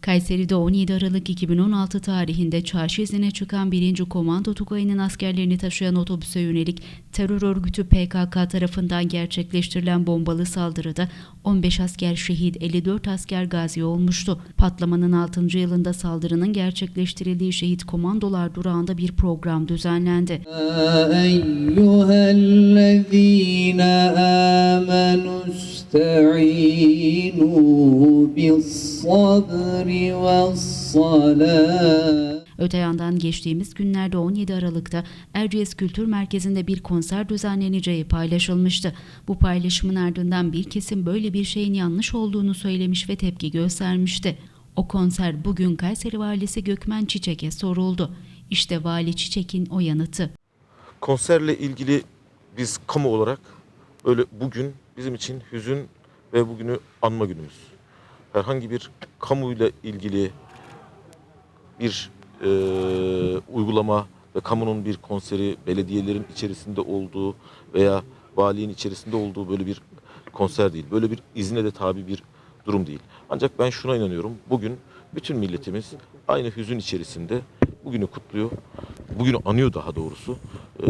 Kayseri'de 17 Aralık 2016 tarihinde çarşı izine çıkan 1. Komando Tugayı'nın askerlerini taşıyan otobüse yönelik terör örgütü PKK tarafından gerçekleştirilen bombalı saldırıda 15 asker şehit, 54 asker gazi olmuştu. Patlamanın 6. yılında saldırının gerçekleştirildiği şehit komandolar durağında bir program düzenlendi. أيها Öte yandan geçtiğimiz günlerde 17 Aralık'ta Erciyes Kültür Merkezi'nde bir konser düzenleneceği paylaşılmıştı. Bu paylaşımın ardından bir kesim böyle bir şeyin yanlış olduğunu söylemiş ve tepki göstermişti. O konser bugün Kayseri Valisi Gökmen Çiçek'e soruldu. İşte Vali Çiçek'in o yanıtı. Konserle ilgili biz kamu olarak öyle bugün bizim için hüzün ve bugünü anma günümüz. Herhangi bir kamuyla ilgili bir e, uygulama ve kamunun bir konseri, belediyelerin içerisinde olduğu veya valiliğin içerisinde olduğu böyle bir konser değil. Böyle bir izne de tabi bir durum değil. Ancak ben şuna inanıyorum. Bugün bütün milletimiz aynı hüzün içerisinde bugünü kutluyor. Bugünü anıyor daha doğrusu. Ee,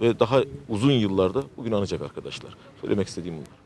ve daha uzun yıllarda bugün anacak arkadaşlar. Söylemek istediğim bunlar.